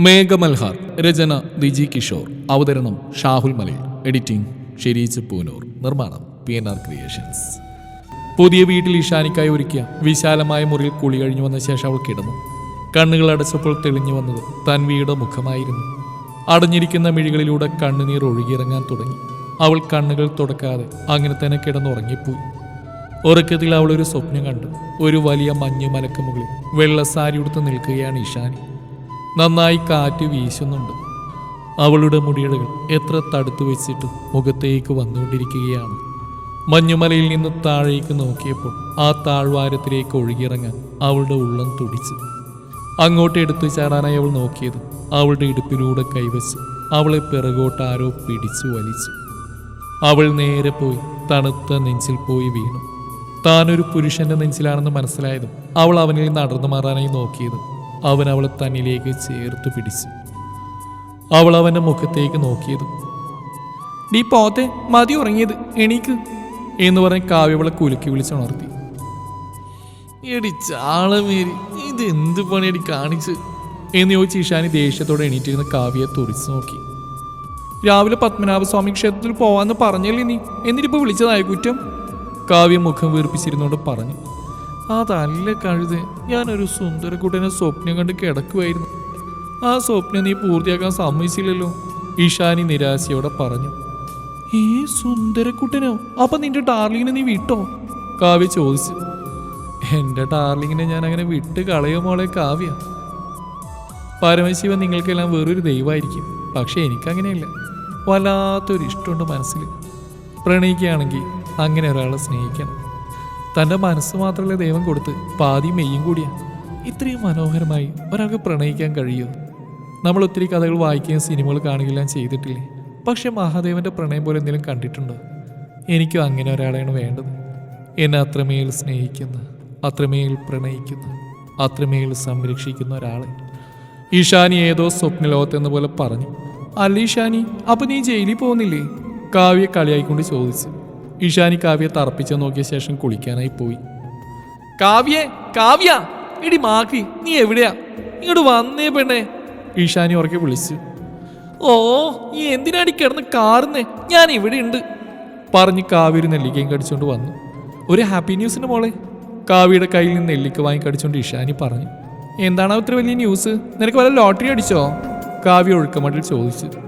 മേഘമൽഹാർ രചന ദിജി കിഷോർ. അവതരണം ഷാഹുൽ മലയിൽ. എഡിറ്റിംഗ് ഷെരീച്ച് പൂനൂർ. നിർമ്മാണം P N R creations. പുതിയ വീട്ടിൽ ഇഷാനിക്കായി ഒരുക്കിയ വിശാലമായ മുറിയിൽ കുളി കഴിഞ്ഞു വന്ന ശേഷം അവൾ കിടന്നു. കണ്ണുകൾ അടച്ചപ്പോൾ തെളിഞ്ഞു വന്നത് തൻവിയുടെ മുഖമായിരുന്നു. അടഞ്ഞിരിക്കുന്ന മിഴികളിലൂടെ കണ്ണുനീർ ഒഴുകിയിറങ്ങാൻ തുടങ്ങി. അവൾ കണ്ണുകൾ തുടക്കാതെ അങ്ങനെ തന്നെ കിടന്നുറങ്ങിപ്പോയി. ഉറക്കത്തിൽ അവൾ ഒരു സ്വപ്നം കണ്ടു ഒരു വലിയ മഞ്ഞ് മലക്ക് മുകളിൽ വെള്ളസാരി ഉടുത്ത് നിൽക്കുകയാണ് ഇഷാനി നന്നായി കാറ്റ് വീശുന്നുണ്ട്. അവളുടെ മുടിയിഴകൾ എത്ര തടുത്തു വെച്ചിട്ടും മുഖത്തേക്ക് വന്നുകൊണ്ടിരിക്കുകയാണ്. മഞ്ഞുമലയിൽ നിന്ന് താഴേക്ക് നോക്കിയപ്പോൾ ആ താഴ്വാരത്തിലേക്ക് ഒഴുകിയിറങ്ങാൻ അവളുടെ ഉള്ളം തുടിച്ചു. അങ്ങോട്ട് എടുത്തു ചാടാനായി അവൾ നോക്കിയത് അവളുടെ ഇടുപ്പിലൂടെ കൈവച്ച് അവളെ പിറകോട്ട് ആരോ പിടിച്ചു വലിച്ചു. അവൾ നേരെ പോയി തണുത്ത നെഞ്ചിൽ പോയി വീണു. താനൊരു പുരുഷന്റെ നെഞ്ചിലാണെന്ന് മനസ്സിലായതും അവൾ അവനിൽ നടന്നു മാറാനായി നോക്കിയതും അവൻ അവളെ തന്നിലേക്ക് ചേർത്ത് പിടിച്ചു. അവൾ അവന്റെ മുഖത്തേക്ക് നോക്കിയത്. നീ പോത്തെ മതി ഉറങ്ങിയത് എണീക്ക് എന്ന് പറഞ്ഞ് കാവ്യവളെ കുലുക്കി വിളിച്ചുണർത്തി എടി ചാളമേരി ഇത് എന്ത് പണിയടി കാണിച്ച്? എന്ന് ചോദിച്ച് ഈശാനി ദേഷ്യത്തോടെ എണീറ്റിരുന്ന കാവ്യയെ തുറിച്ചു നോക്കി. രാവിലെ പത്മനാഭസ്വാമി ക്ഷേത്രത്തിൽ പോവാന്ന് പറഞ്ഞല്ലേ നീ? എന്നിട്ടിപ്പോൾ വിളിച്ചതായ കുറ്റം? കാവ്യ മുഖം വീർപ്പിച്ചിരുന്നോണ്ട് പറഞ്ഞു. അതല്ല കഴുത്. ഞാനൊരു സുന്ദരക്കുട്ടനെ സ്വപ്നം കണ്ട് കിടക്കുമായിരുന്നു ആ സ്വപ്നം നീ പൂർത്തിയാക്കാൻ സമ്മതിച്ചില്ലല്ലോ ഇഷാനി നിരാശയോടെ പറഞ്ഞു. ഏ സുന്ദരക്കുട്ടനോ അപ്പൊ നിന്റെ ഡാർലിങ്ങിനെ നീ വിട്ടോ? കാവ്യ ചോദിച്ചു. എന്റെ ഡാർലിങ്ങിനെ ഞാൻ അങ്ങനെ വിട്ട് കളയോ മോളെ കാവ്യ? പരമശിവൻ നിങ്ങൾക്കെല്ലാം വേറൊരു ദൈവമായിരിക്കും. പക്ഷെ എനിക്കങ്ങനെയല്ല. വല്ലാത്തൊരു ഇഷ്ടമുണ്ട് മനസ്സിൽ. പ്രണയിക്കുകയാണെങ്കിൽ അങ്ങനെ ഒരാളെ സ്നേഹിക്കണം. തന്റെ മനസ്സ് മാത്രമല്ല ദൈവം കൊടുത്ത്? പാതി മെയ്യും കൂടിയാ. ഇത്രയും മനോഹരമായി ഒരാൾക്ക് പ്രണയിക്കാൻ കഴിയുമോ നമ്മൾ ഒത്തിരി കഥകൾ വായിക്കുകയും സിനിമകൾ കാണുകയെല്ലാം ചെയ്തിട്ടില്ലേ? പക്ഷെ മഹാദേവന്റെ പ്രണയം പോലെ എന്തെങ്കിലും കണ്ടിട്ടുണ്ടോ? എനിക്കും അങ്ങനെ ഒരാളെയാണ് വേണ്ടത്. എന്നെ അത്രമേൽ സ്നേഹിക്കുന്ന അത്രമേൽ പ്രണയിക്കുന്ന അത്രമേൽ സംരക്ഷിക്കുന്ന ഒരാളെ. ഈശാനി ഏതോ സ്വപ്നലോകത്തെന്ന പോലെ പറഞ്ഞു. അല്ല ഈശാനി അപ്പൊ നീ ജയിലിൽ പോകുന്നില്ലേ? കാവ്യ കളിയായിക്കൊണ്ട് ചോദിച്ചു. ഈശാനി കാവ്യെ തറപ്പിച്ചു നോക്കിയ ശേഷം കുളിക്കാനായി പോയി. കാവ്യേ കാവ്യ ഇടി മാക്കി നീ എവിടെയാ? ഇങ്ങോട്ട് വന്നേ പെണ്ണേ ഈശാനി ഉറക്കെ വിളിച്ചു. ഓ ഈ എന്തിനാടി കിടന്ന് കാറുന്നേ? ഞാൻ ഇവിടെ ഉണ്ട് പറഞ്ഞ് കാവ്യ ഒരു നെല്ലിക്കയും കടിച്ചുകൊണ്ട് വന്നു. ഒരു ഹാപ്പി ന്യൂസിന്റെ മോളെ കാവ്യയുടെ കയ്യിൽ നിന്ന് നെല്ലിക്ക വാങ്ങി കടിച്ചുകൊണ്ട് ഇഷാനി പറഞ്ഞു. എന്താണ് അത്ര വലിയ ന്യൂസ്? നിനക്ക് വല്ല ലോട്ടറി അടിച്ചോ? കാവ്യ ഒഴുക്കമട്ടിൽ ചോദിച്ചു.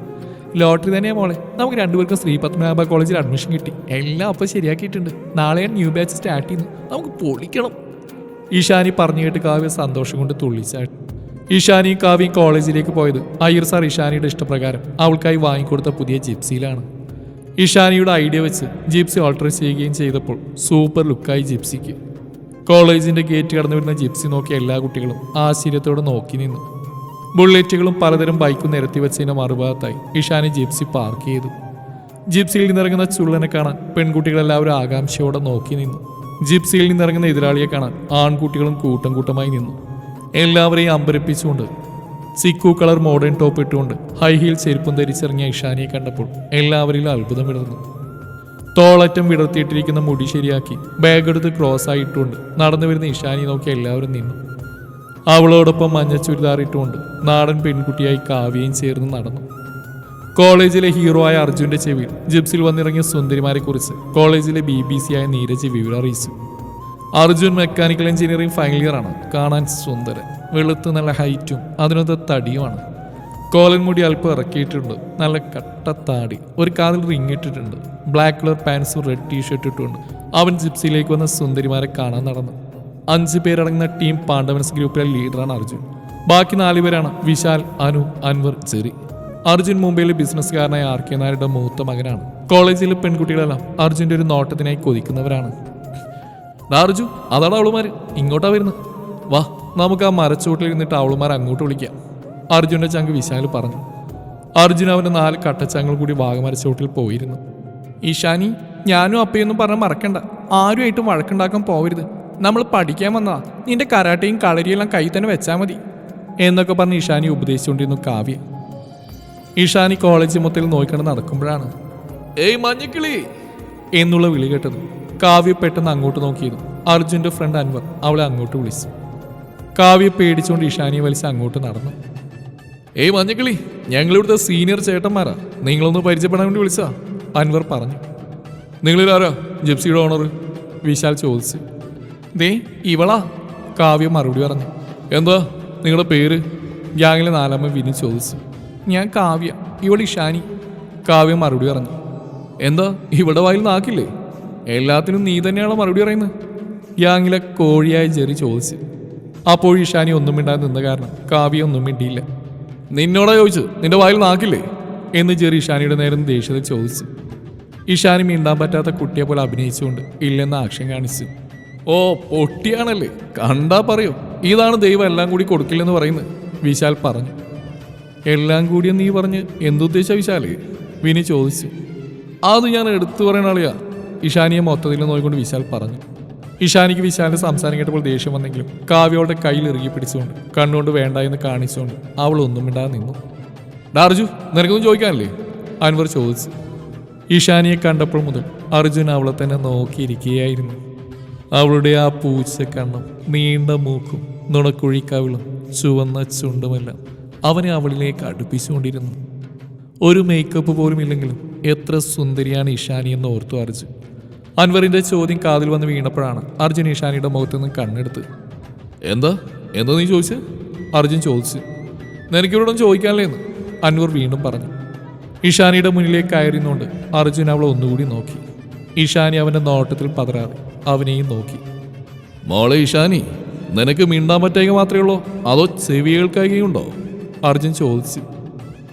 ലോട്ടറി തന്നെയാ മോളെ. നമുക്ക് രണ്ടുപേർക്കും ശ്രീ പത്മനാഭ കോളേജിൽ അഡ്മിഷൻ കിട്ടി. എല്ലാം അപ്പോൾ ശരിയാക്കിയിട്ടുണ്ട്. നാളെ ന്യൂ ബാച്ച് സ്റ്റാർട്ട് ചെയ്യുന്നു. നമുക്ക് പൊളിക്കണം. ഈശാനി പറഞ്ഞു കേട്ട് കാവ്യ സന്തോഷം കൊണ്ട് തുള്ളിച്ചാട്ടി ഈശാനിയും കാവ്യയും കോളേജിലേക്ക് പോയത്. അയ്യർ സാർ ഈശാനിയുടെ ഇഷ്ടപ്രകാരം അവൾക്കായി വാങ്ങിക്കൊടുത്ത പുതിയ ജിപ്സിയിലാണ്. ഈശാനിയുടെ ഐഡിയ വെച്ച് ജിപ്സി ഓൾട്ടർ ചെയ്യുകയും ചെയ്തപ്പോൾ സൂപ്പർ ലുക്കായി ജിപ്സിക്ക്. കോളേജിന്റെ ഗേറ്റ് കടന്നു വരുന്ന ജിപ്സി നോക്കിയ എല്ലാ കുട്ടികളും ആശ്ചര്യത്തോടെ നോക്കി നിന്നു. ബുള്ളറ്റുകളും പലതരം ബൈക്കും നിരത്തി വെച്ചതിന് മറുഭാഗത്തായി. ഇഷാനി ജിപ്സി പാർക്ക് ചെയ്തു. ജിപ്സിയിൽ നിന്നിറങ്ങുന്ന ചുള്ളനെ കാണാൻ പെൺകുട്ടികളെല്ലാവരും ആകാംക്ഷയോടെ നോക്കി നിന്നു. ജിപ്സിയിൽ നിന്നിറങ്ങുന്ന എതിരാളിയെ കാണാൻ ആൺകുട്ടികളും കൂട്ടം കൂട്ടമായി നിന്നു. എല്ലാവരെയും അമ്പരപ്പിച്ചുകൊണ്ട് സിക്കു കളർ മോഡേൺ ടോപ്പ് ഇട്ടുകൊണ്ട് ഹൈ ഹീൽ ചെരുപ്പും ധരിച്ചിറങ്ങിയ ഇഷാനിയെ കണ്ടപ്പോൾ എല്ലാവരിലും അത്ഭുതം വിടർന്നു. തോളറ്റം വിടർത്തിയിട്ടിരിക്കുന്ന മുടി ശരിയാക്കി ബാഗ് എടുത്ത് ക്രോസ് ആയിട്ടുകൊണ്ട് നടന്നു വരുന്ന ഇഷാനി നോക്കി എല്ലാവരും നിന്നു. അവളോടൊപ്പം മഞ്ഞ ചുരിദാറിട്ടുകൊണ്ട് നാടൻ പെൺകുട്ടിയായി കാവ്യയും ചേർന്ന് നടന്നു. കോളേജിലെ ഹീറോ ആയ അർജുന്റെ ചെവിയിൽ ജിപ്സിൽ വന്നിറങ്ങിയ സുന്ദരിമാരെ കുറിച്ച് കോളേജിലെ ബി ബി സി ആയ നീരജ് വിവരം അറിയിച്ചു. Arjun mechanical engineering final year ആണ്. കാണാൻ സുന്ദരൻ വെളുത്ത് നല്ല ഹൈറ്റും അതിനൊത്ത തടിയുമാണ്. കോലൻ മുടി അല്പം ഇറക്കിയിട്ടുണ്ട്. നല്ല കട്ടത്താടി ഒരു കാതിൽ റിങ് ഇട്ടിട്ടുണ്ട്. ബ്ലാക്ക് കളർ പാൻസും റെഡ് ടീഷർട്ട് ഇട്ടുകൊണ്ട് അവൻ ജിപ്സിയിലേക്ക് വന്ന സുന്ദരിമാരെ കാണാൻ നടന്നു. അഞ്ച് പേരടങ്ങുന്ന ടീം പാണ്ഡവൻസ് ഗ്രൂപ്പിലെ ലീഡറാണ് അർജുൻ. ബാക്കി നാലുപേരാണ് വിശാൽ അനു അൻവർ ചെറി അർജുൻ മുംബൈയിലെ ബിസിനസ്സുകാരനായ ആർ കെ നായരുടെ മൂത്ത മകനാണ്. കോളേജിലെ പെൺകുട്ടികളെല്ലാം അർജുന്റെ ഒരു നോട്ടത്തിനായി കൊതിക്കുന്നവരാണ്. അർജു അതാണ് അവളുമാർ ഇങ്ങോട്ടാ വരുന്നത് വാ നമുക്ക് ആ മരച്ചോട്ടിൽ ഇരുന്നിട്ട് അവളുമാർ അങ്ങോട്ട് വിളിക്കാം. അർജുന്റെ ചങ്ക് വിശാൽ പറഞ്ഞു. അർജുൻ അവന്റെ നാല് കട്ടച്ചങ്ങൾ കൂടി വാഗമരച്ചോട്ടിൽ പോയിരുന്നു. ഈശാനി ഞാനും അപ്പയൊന്നും പറഞ്ഞാൽ മറക്കണ്ട. ആരുമായിട്ടും വഴക്കുണ്ടാക്കാൻ പോവരുത്. നമ്മൾ പഠിക്കാൻ വന്നതാ. നിന്റെ കരാട്ടയും കളരിയെല്ലാം കൈ തന്നെ വെച്ചാൽ മതി. എന്നൊക്കെ പറഞ്ഞ് ഇഷാനി ഉപദേശിച്ചുകൊണ്ടിരുന്നു കാവ്യ. ഇഷാനി കോളേജ് മൊത്തത്തിൽ നോക്കിക്കണ്ട് നടക്കുമ്പോഴാണ്. ഏയ് മഞ്ഞക്കിളി! എന്നുള്ള വിളി കേട്ടത് കാവ്യ പെട്ടെന്ന് അങ്ങോട്ട് നോക്കിയിരുന്നു. അർജുന്റെ ഫ്രണ്ട് അൻവർ അവളെ അങ്ങോട്ട് വിളിച്ചു. കാവ്യ പേടിച്ചുകൊണ്ട് ഇഷാനിയെ വലിച്ച് അങ്ങോട്ട് നടന്നു. ഏയ് മഞ്ഞക്കിളി ഞങ്ങളിവിടുത്തെ സീനിയർ ചേട്ടന്മാരാ. നിങ്ങളൊന്ന് പരിചയപ്പെടാൻ വേണ്ടി വിളിച്ചാ അൻവർ പറഞ്ഞു. നിങ്ങളിലാരാ? ജിപ്സിയുടെ ഓണർ വിശാൽ ചോദിച്ചു. ദേ ഇവളാ. കാവ്യ മറുപടി പറഞ്ഞു. എന്താ? നിങ്ങളുടെ പേര്? ഗ്യാങ്ങിലെ നാലാമ വിനി ചോദിച്ചു. ഞാൻ കാവ്യ ഇവൾ ഇഷാനി. കാവ്യ മറുപടി പറഞ്ഞു. എന്താ ഇവിടെ വായിൽ നാക്കില്ലേ? എല്ലാത്തിനും നീ തന്നെയാണ് മറുപടി പറയുന്നത്? ഗ്യാങ്ങിലെ കോഴിയായ ജെറി ചോദിച്ചു. അപ്പോൾ ഇഷാനി ഒന്നും മിണ്ടാതെ നിന്ന കാരണം കാവ്യ ഒന്നും മിണ്ടിയില്ല. നിന്നോടാ ചോദിച്ചു നിന്റെ വായിൽ നാക്കില്ലേ? എന്ന് ജെറി ഇഷാനിയുടെ നേരം ദേഷ്യത്തിൽ ചോദിച്ചു. ഇഷാനി മിണ്ടാൻ പറ്റാത്ത കുട്ടിയെ പോലെ അഭിനയിച്ചുകൊണ്ട് ഇല്ലെന്ന് ആക്ഷൻ കാണിച്ചു. ഓ പൊട്ടിയാണല്ലേ. കണ്ടാ പറയൂ. ഇതാണ് ദൈവം എല്ലാം കൂടി കൊടുക്കില്ലെന്ന് പറയുന്നത്. വിശാൽ പറഞ്ഞു. എല്ലാം കൂടിയും നീ പറഞ്ഞ് എന്തുദ്ദേശ വിശാൽ? വിനി ചോദിച്ചു. അത് ഞാൻ എടുത്തു പറയുന്ന ആളിയാ. ഇഷാനിയെ മൊത്തത്തിൽ നോക്കിക്കൊണ്ട് വിശാൽ പറഞ്ഞു. ഇഷാനിക്ക് വിശാലിന്റെ സംസാരം കേട്ടപ്പോൾ ദേഷ്യം വന്നെങ്കിലും കാവ്യയുടെ കയ്യിൽ ഇറുകി പിടിച്ചുകൊണ്ട് കണ്ണുകൊണ്ട് വേണ്ട എന്ന് കാണിച്ചുകൊണ്ട് അവൾ ഒന്നും മിണ്ടാതെ നിന്നു. ഡാർജു നിനക്കൊന്നും ചോദിക്കാനല്ലേ? അൻവർ ചോദിച്ചു. ഇഷാനിയെ കണ്ടപ്പോൾ മുതൽ അർജുൻ അവളെ തന്നെ നോക്കിയിരിക്കുകയായിരുന്നു. അവളുടെ ആ പൂച്ച കണ്ണും നീണ്ട മൂക്കും നുണക്കുഴിക്കവിളും ചുവന്ന ചുണ്ടുമെല്ലാം അവനെ അവളിലേക്ക് അടുപ്പിച്ചുകൊണ്ടിരുന്നു. ഒരു മേക്കപ്പ് പോലും ഇല്ലെങ്കിലും എത്ര സുന്ദരിയാണ് ഇഷാനി എന്ന് ഓർത്തു അർജുൻ. അൻവറിന്റെ ചോദ്യം കാതിൽ വന്ന് വീണപ്പോഴാണ് അർജുൻ ഇഷാനിയുടെ മുഖത്ത് നിന്ന് കണ്ണെടുത്ത്. എന്താ? എന്താ നീ ചോദിച്ചു? അർജുൻ ചോദിച്ചു. നിനക്കിവിടെ ചോദിക്കാനല്ലേ എന്ന്? അൻവർ വീണ്ടും പറഞ്ഞു. ഇഷാനിയുടെ മുന്നിലേക്ക് കയറിയുന്നുകൊണ്ട് അർജുൻ അവളെ ഒന്നുകൂടി നോക്കി. ഇഷാനി അവന്റെ നോട്ടത്തിൽ പതറാതെ അവനെയും നോക്കി. മോളെ ഇഷാനി നിനക്ക് മിണ്ടാൻ പറ്റുക മാത്രമേ ഉള്ളൂ? അതോ ചെവി കേൾക്കുകയുണ്ടോ അർജുൻ ചോദിച്ചു.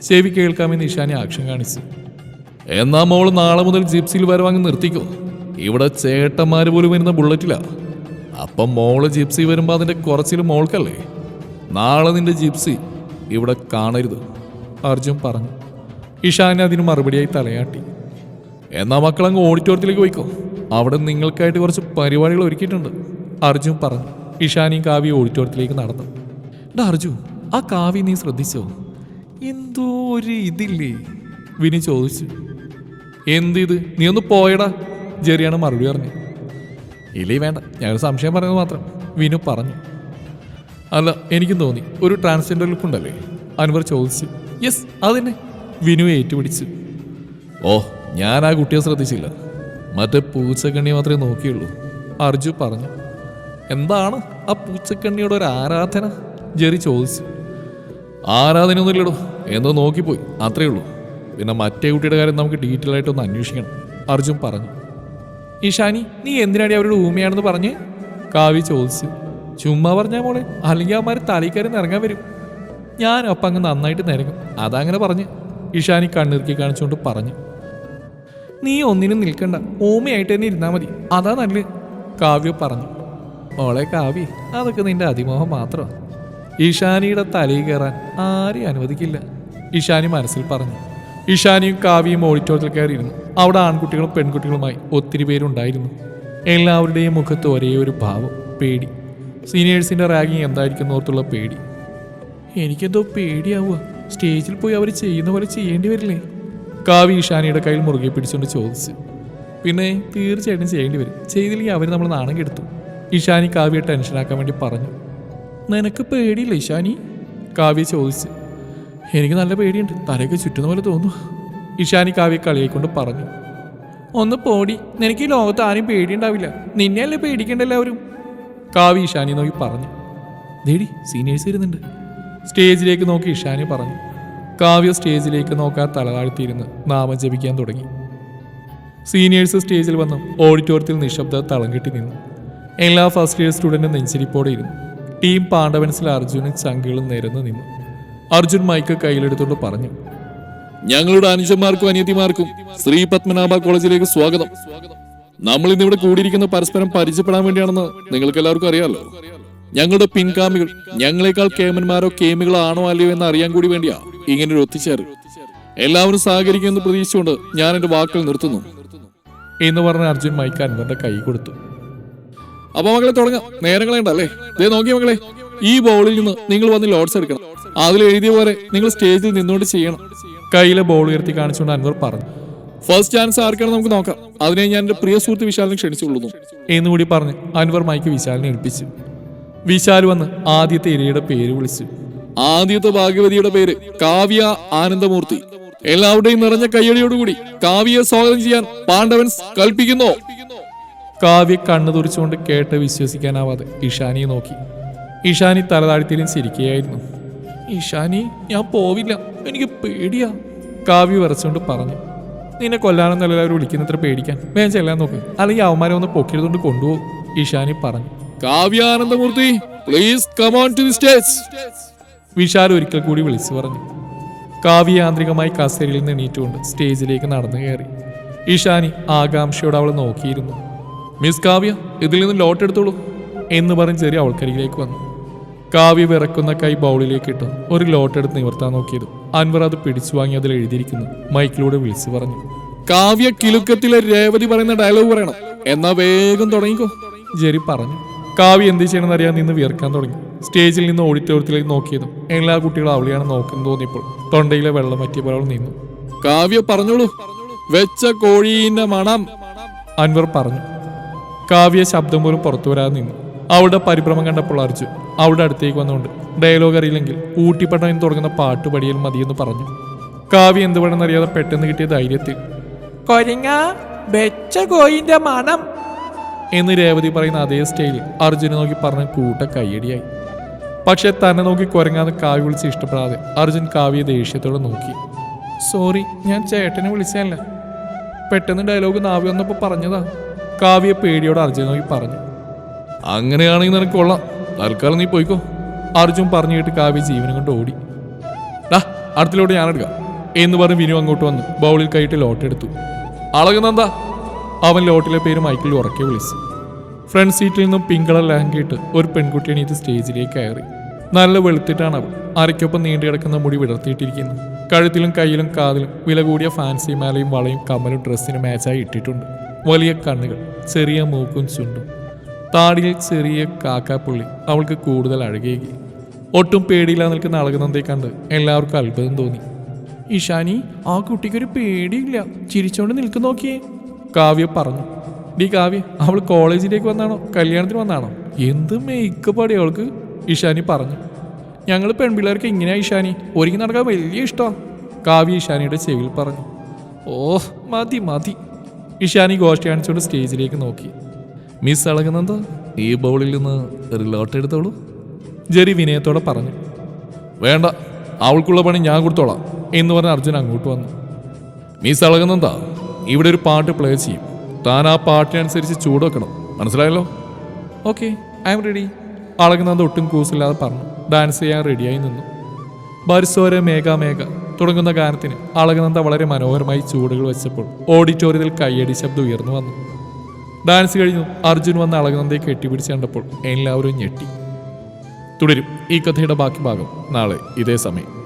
ചെവി കേൾക്കാമെന്ന് ഇഷാനി ആക്ഷൻ കാണിച്ചു. എന്നാ മോൾ നാളെ മുതൽ ജിപ്സിയിൽ വരവാങ്ങി നിർത്തിക്കോ. ഇവിടെ ചേട്ടന്മാർ പോലും വരുന്ന ബുള്ളറ്റിലാ. അപ്പം മോൾ ജിപ്സി വരുമ്പോൾ അതിന്റെ കുറച്ചിൽ മോൾക്കല്ലേ? നാളെ നിന്റെ ജിപ്സി ഇവിടെ കാണരുത്. അർജുൻ പറഞ്ഞു. ഇഷാനി അതിന് മറുപടിയായി തലയാട്ടി. എന്നാ മക്കളങ്ങ് ഓഡിറ്റോറിയത്തിലേക്ക് പോയിക്കോ. അവിടെ നിങ്ങൾക്കായിട്ട് കുറച്ച് പരിപാടികൾ ഒരുക്കിയിട്ടുണ്ട്. അർജുൻ പറഞ്ഞു. ഇഷാനിയും കാവ്യ ഓഡിറ്റോറിയത്തിലേക്ക് നടന്നു. ഡാ അർജു ആ കാവ്യ നീ ശ്രദ്ധിച്ചോ? എന്തോ ഒരു ഇതില്ലേ? വിനി ചോദിച്ചു. എന്ത് ഇത് നീ ഒന്ന് പോയടാ ജെറിയാണ് മറുപടി പറഞ്ഞു ഇല്ലേ വേണ്ട ഞങ്ങൾ സംശയം പറഞ്ഞത് മാത്രം വിനു പറഞ്ഞു. അല്ല എനിക്കും തോന്നി ഒരു ട്രാൻസ്ജെൻഡർ ലുക്ക് ഉണ്ടല്ലേ? അൻവർ ചോദിച്ചു. യെസ് അതന്നെ വിനു ഏറ്റുപിടിച്ചു. ഓ ഞാൻ ആ കുട്ടിയെ ശ്രദ്ധിച്ചില്ല. മറ്റേ പൂച്ചക്കണ്ണി മാത്രമേ നോക്കിയുള്ളൂ. അർജു പറഞ്ഞു. എന്താണ് ആ പൂച്ചക്കണ്ണിയുടെ ഒരു ആരാധന? ജെറി ചോദിച്ചു. ആരാധനയൊന്നുമില്ലടോ എന്തോ നോക്കിപ്പോയി. അത്രേ ഉള്ളൂ. പിന്നെ മറ്റേ കുട്ടിയുടെ കാര്യം നമുക്ക് ഡീറ്റെയിൽ ആയിട്ട് ഒന്ന് അന്വേഷിക്കണം. അർജുൻ പറഞ്ഞു. ഈഷാനി നീ എന്തിനാടി അവരുടെ ഊമയാണെന്ന് പറഞ്ഞ്? കാവ്യ ചോദിച്ചു. ചുമ്മാ പറഞ്ഞാ മോളെ അല്ലെങ്കിൽ അവന്മാർ തലയിക്കറി ഇറങ്ങാൻ വരും. ഞാൻ അപ്പം അങ്ങ് നന്നായിട്ട് നിരങ്ങും. അതങ്ങനെ പറഞ്ഞ് ഇഷാനി കണ്ണിറുക്കി കാണിച്ചുകൊണ്ട് പറഞ്ഞു. നീ ഒന്നിനും നിൽക്കണ്ട. ഓമയായിട്ട് തന്നെ ഇരുന്നാൽ മതി. അതാ നല്ല കാവ്യ പറഞ്ഞു. ഓളെ കാവ്യ അതൊക്കെ നിന്റെ അതിമോഹം മാത്രമാണ് ഈശാനിയുടെ തലയിൽ കയറാൻ ആരെയും അനുവദിക്കില്ല. ഈശാനി മനസ്സിൽ പറഞ്ഞു. ഈശാനിയും കാവ്യയും ഓഡിറ്റോറിയത്തിൽ കയറിയിരുന്നു. അവിടെ ആൺകുട്ടികളും പെൺകുട്ടികളുമായി ഒത്തിരി പേരുണ്ടായിരുന്നു. എല്ലാവരുടെയും മുഖത്ത് ഒരേ ഒരു ഭാവം പേടി. സീനിയേഴ്സിന്റെ റാഗിങ് എന്തായിരിക്കും ഓർത്തുള്ള പേടി. എനിക്കെന്തോ പേടിയാവുക. സ്റ്റേജിൽ പോയി അവർ ചെയ്യുന്ന പോലെ ചെയ്യേണ്ടി വരില്ലേ? കാവി ഈഷാനിയുടെ കയ്യിൽ മുറുകെ പിടിച്ചുകൊണ്ട് ചോദിച്ചു പിന്നെ തീർച്ചയായിട്ടും ചെയ്യേണ്ടി വരും. ചെയ്തില്ലെങ്കിൽ അവർ നമ്മൾ നാണം കെടുത്തു. ഇഷാനി കാവ്യെ ടെൻഷനാക്കാൻ വേണ്ടി പറഞ്ഞു നിനക്ക് പേടിയില്ല ഇഷാനി കാവ്യ ചോദിച്ചു എനിക്ക് നല്ല പേടിയുണ്ട്. തലയൊക്കെ ചുറ്റുന്ന പോലെ തോന്നുന്നു. ഇഷാനി കാവ്യ കളിയായിക്കൊണ്ട് പറഞ്ഞു ഒന്ന് പോടി. നിനക്ക് ഈ ലോകത്ത് ആരും പേടിയുണ്ടാവില്ല. നിന്നെയല്ലേ പേടിക്കേണ്ട എല്ലാവരും? കാവ്യ ഇഷാനി നോക്കി പറഞ്ഞു ദേടി സീനിയേഴ്സ് വരുന്നുണ്ട്. സ്റ്റേജിലേക്ക് നോക്കി ഇഷാനി പറഞ്ഞു കാവ്യ സ്റ്റേജിലേക്ക് നോക്കാൻ തലതാഴ്ത്തിയിരുന്ന്. നാമം ജപിക്കാൻ തുടങ്ങി. സീനിയേഴ്സ് സ്റ്റേജിൽ വന്ന് ഓഡിറ്റോറിയത്തിൽ നിശബ്ദ തളം കെട്ടി നിന്നു. എല്ലാ ഫസ്റ്റ് ഇയർ സ്റ്റുഡന്റും നെഞ്ചിരിപ്പോടെ ഇരുന്നു. ടീം പാണ്ഡവൻസിൽ അർജുനും ചങ്കുകളും നിരന്ന് നിന്നു. അർജുൻ മൈക്ക് കയ്യിലെടുത്തുകൊണ്ട് പറഞ്ഞു ഞങ്ങളുടെ അനുജന്മാർക്കും അനിയത്തിമാർക്കും ശ്രീ പത്മനാഭ കോളേജിലേക്ക് സ്വാഗതം. നമ്മൾ ഇന്നിവിടെ കൂടിയിരിക്കുന്ന പരസ്പരം പരിചയപ്പെടാൻ വേണ്ടിയാണെന്ന് നിങ്ങൾക്ക് എല്ലാവർക്കും അറിയാലോ ഞങ്ങളുടെ പിൻഗാമികൾ ഞങ്ങളെക്കാൾ കേമന്മാരോ കേമികളാണോ ആണോ അല്ലയോ എന്ന് അറിയാൻ കൂടി വേണ്ടിയാ ഇങ്ങനെ ഒരു ഒത്തുചേർ എല്ലാവരും സഹകരിക്കുമെന്ന് പ്രതീക്ഷിച്ചുകൊണ്ട് ഞാൻ എന്റെ വാക്കുകൾ നിർത്തുന്നു. എന്ന് പറഞ്ഞ അർജുൻ മൈക്ക് അൻവറിന്റെ കൈ കൊടുത്തു. അപ്പൊ മകളെ തുടങ്ങാം. നേരം കളയണ്ടല്ലേ ദേ നോക്കിയ മകളെ ഈ ബോളിൽ നിന്ന് നിങ്ങൾ വന്ന് ലോഡ്സ് എടുക്കണം. അതിൽ എഴുതിയ പോലെ നിങ്ങൾ സ്റ്റേജിൽ നിന്നുകൊണ്ട് ചെയ്യണം. കയ്യിലെ ബോൾ ഉയർത്തി കാണിച്ചുകൊണ്ട് അൻവർ പറഞ്ഞു. ഫസ്റ്റ് ചാൻസ് ആർക്കാണ് നമുക്ക് നോക്കാം. അതിനെ ഞാൻ എന്റെ പ്രിയ സുഹൃത്ത് വിശാലിനെ ക്ഷണിച്ചുകൊള്ളുന്നു. എന്നുകൂടി പറഞ്ഞ് അൻവർ മൈക്ക് വിശാലിനെ ഏൽപ്പിച്ചു. വിശാൽ വന്ന് ആദ്യത്തെ ഇരയുടെ പേര് വിളിച്ചു. ആദ്യത്തെ ഭാഗ്യവതിയുടെ പേര് കാവ്യ ആനന്ദമൂർത്തി. എല്ലാവരുടെയും നിറഞ്ഞ കയ്യടിയോടുകൂടി കാവ്യയെ സ്വാഗതം ചെയ്യാൻ പാണ്ഡവൻസ് കൽപ്പിക്കുന്നു. കാവ്യ കണ്ണു തുറിച്ചുകൊണ്ട് കേട്ട് വിശ്വസിക്കാനാവാതെ ഇഷാനിയെ നോക്കി. ഇഷാനി തലതാഴ്ത്തിയിലും ചിരിക്കുകയായിരുന്നു. ഇഷാനി ഞാൻ പോവില്ല. എനിക്ക് പേടിയാ. കാവ്യ വരച്ചുകൊണ്ട് പറഞ്ഞു. നിന്നെ കൊല്ലാനെന്നല്ല അവർ വിളിക്കുന്നത്ര പേടിക്കാൻ. വേഗം ചെല്ലാൻ നോക്ക്. അല്ലെങ്കിൽ അവന്മാരെ ഒന്ന് പൊക്കിയെടുത്തുകൊണ്ട് കൊണ്ടുപോകും. ഇഷാനി പറഞ്ഞു. Kavya Anandamoorthy please come on to the stage Vishal ഒരിക്കൽ കൂടി വിളിച്ചു പറഞ്ഞു. കാവ്യ യാന്ത്രികമായി കസേരയിൽ നിന്ന് എണീറ്റുകൊണ്ട് സ്റ്റേജിലേക്ക് നടന്നു കയറി. ഇഷാനി ആകാംക്ഷയോടെ അവൾ നോക്കിയിരുന്നു. മിസ് കാവ്യ ഇതിൽ നിന്ന് ലോട്ട് എടുത്തോളൂ എന്ന് പറഞ്ഞ് ചെറിയ അവൾക്കരികിലേക്ക് വന്നു. കാവ്യ വിറക്കുന്ന കൈ ബൗളിലേക്ക് ഇട്ട്. ഒരു ലോട്ട് എടുത്ത് നിവർത്താൻ നോക്കിയത്. അൻവർ അത് പിടിച്ചു വാങ്ങി അതിൽ എഴുതിയിരിക്കുന്നു. മൈക്കിലൂടെ വിളിച്ചു പറഞ്ഞു. കാവ്യ കിലുക്കത്തിലെ രേവതി പറയുന്ന ഡയലോഗ് പറയണം. എന്നാ വേഗം തുടങ്ങിക്കോ ജെറി പറഞ്ഞു. കാവ്യ എന്ത് ചെയ്യണമെന്ന് അറിയാൻ നിന്ന് വിയർക്കാൻ തുടങ്ങി. സ്റ്റേജിൽ നിന്ന് ഓഡിറ്റോറിയത്തിലേക്ക് നോക്കിയതും എല്ലാ കുട്ടികളും അവളെയാണ് നോക്കുന്നത് തോന്നിയപ്പോൾ തൊണ്ടയിലെ വെള്ളം പറ്റിയ അവൾ നിന്നു. കാവ്യ പറഞ്ഞോളൂ. വെച്ച കോഴീന്റെ മണം. അൻവർ പറഞ്ഞു. കാവ്യ ശബ്ദം പോലും പുറത്തു വരാതെ നിന്നു. അവളുടെ പരിഭ്രമം കണ്ടപ്പോൾ അറിച്ചു അവളുടെ അടുത്തേക്ക് വന്നുകൊണ്ട് ഡയലോഗ് അറിയില്ലെങ്കിൽ ഊട്ടിപ്പട്ടണം തുടങ്ങുന്ന പാട്ട് പടിയൽ മതിയെന്ന് പറഞ്ഞു. കാവ്യ എന്ത് വേണമെന്നറിയാതെ പെട്ടെന്ന് കിട്ടിയ ധൈര്യത്തിൽ കൊരങ്ങ വെച്ച കോയിന്റെ മണം. എന്ന് രേവതി പറയുന്ന അതേ സ്റ്റൈലിൽ അർജുനെ നോക്കി പറഞ്ഞ കൂട്ട കയ്യടിയായി. പക്ഷെ തന്നെ നോക്കി കുരങ്ങാന്ന് കാവ്യ വിളിച്ച് ഇഷ്ടപ്പെടാതെ അർജുൻ കാവ്യ ദേഷ്യത്തോടെ നോക്കി. സോറി ഞാൻ ചേട്ടനെ വിളിച്ചതല്ല. പെട്ടെന്ന് ഡയലോഗ് നാവ്യ വന്നപ്പോൾ പറഞ്ഞതാ. കാവ്യ പേടിയോട് അർജുൻ നോക്കി പറഞ്ഞു. അങ്ങനെയാണെങ്കിൽ നിനക്ക് കൊള്ളാം. തൽക്കാലം നീ പോയിക്കോ. അർജുൻ പറഞ്ഞു കേട്ട് കാവ്യ ജീവനം കൊണ്ട് ഓടി. ഡാ അടുത്തിലോട്ട് ഞാനെടുക്കാം. എന്ന് പറഞ്ഞ് വിനു അങ്ങോട്ട് വന്നു. ബൗളിൽ കൈയിട്ട് ലോട്ടെടുത്തു അളകുന്നെന്താ അവൻ ലോട്ടിലെ പേര് മൈക്കിൾ ഉറക്കെ വിളിച്ചു. ഫ്രണ്ട് സീറ്റിൽ നിന്നും പിങ്ക് കളർ ഒരു പെൺകുട്ടി എണീറ്റ് സ്റ്റേജിലേക്ക് കയറി. നല്ല വെളുത്തിട്ടാണ് അവൾ. അരയ്ക്കൊപ്പം നീണ്ടു കിടക്കുന്ന മുടി വിടർത്തിയിട്ടിരിക്കുന്നു. കഴുത്തിലും കയ്യിലും കാതിലും വില കൂടിയ ഫാൻസി മാലയും വളയും കമ്മലും ഡ്രസ്സിന് മാച്ചായി ഇട്ടിട്ടുണ്ട്. വലിയ കണ്ണുകൾ ചെറിയ മൂക്കും ചുണ്ടും. താടിയിൽ ചെറിയ കാക്കാപ്പുള്ളി അവൾക്ക് കൂടുതൽ അഴകേകി ഒട്ടും പേടിയില്ലാതെ നിൽക്കുന്ന അളകുന്നതേ കണ്ട് എല്ലാവർക്കും അത്ഭുതം തോന്നി. ഇഷാനി ആ കുട്ടിക്കൊരു പേടിയില്ല. ചിരിച്ചോണ്ട് നിൽക്കു നോക്കിയേ. കാവ്യ പറഞ്ഞു. നീ കാവ്യ അവൾ കോളേജിലേക്ക് വന്നാണോ? കല്യാണത്തിന് വന്നാണോ? എന്ത് മേക്കപ്പ് അടി അവൾക്ക്? ഇഷാനി പറഞ്ഞു. ഞങ്ങൾ പെൺപിള്ളേർക്ക് ഇങ്ങനെയാ ഇഷാനി. ഒരുങ്ങി നടക്കാൻ വലിയ ഇഷ്ടമാണ് കാവ്യ ഇഷാനിയുടെ ചെവിയിൽ പറഞ്ഞു. ഓ മതി മതി. ഇഷാനി ഗോഷ്ടി കാണിച്ചുകൊണ്ട് സ്റ്റേജിലേക്ക് നോക്കി. മിസ് അളകുന്നെന്തോ? ഈ ബൗളിൽ നിന്ന് റിലോട്ട് ലോട്ട് എടുത്തോളൂ. ജെറി വിനയത്തോടെ പറഞ്ഞു. വേണ്ട അവൾക്കുള്ള പണി ഞാൻ കൊടുത്തോളാം എന്ന് പറഞ്ഞ് അർജുൻ അങ്ങോട്ട് വന്നു. മിസ് അളകുന്നെന്താ? ഇവിടെ ഒരു പാട്ട് പ്ലേ ചെയ്യും. താൻ ആ പാട്ടിനനുസരിച്ച് ചൂട് വെക്കണം. മനസ്സിലായല്ലോ? ഓക്കെ ഐ എം റെഡി അളകുന്നത് ഒട്ടും കൂസില്ലാതെ പറഞ്ഞു. ഡാൻസ് ചെയ്യാൻ റെഡിയായി നിന്നു. ബരിസോര മേഘ മേഘ തുടങ്ങുന്ന ഗാനത്തിന് അളകനന്ദ വളരെ മനോഹരമായി ചൂടുകൾ വെച്ചപ്പോൾ ഓഡിറ്റോറിയത്തിൽ കയ്യടി ശബ്ദം ഉയർന്നു വന്നു. ഡാൻസ് കഴിഞ്ഞു. അർജുൻ വന്ന് അളകനന്ദയെ കെട്ടിപ്പിടിച്ച് കണ്ടപ്പോൾ എല്ലാവരും ഞെട്ടി. തുടരും ഈ കഥയുടെ ബാക്കി ഭാഗം നാളെ ഇതേ സമയം.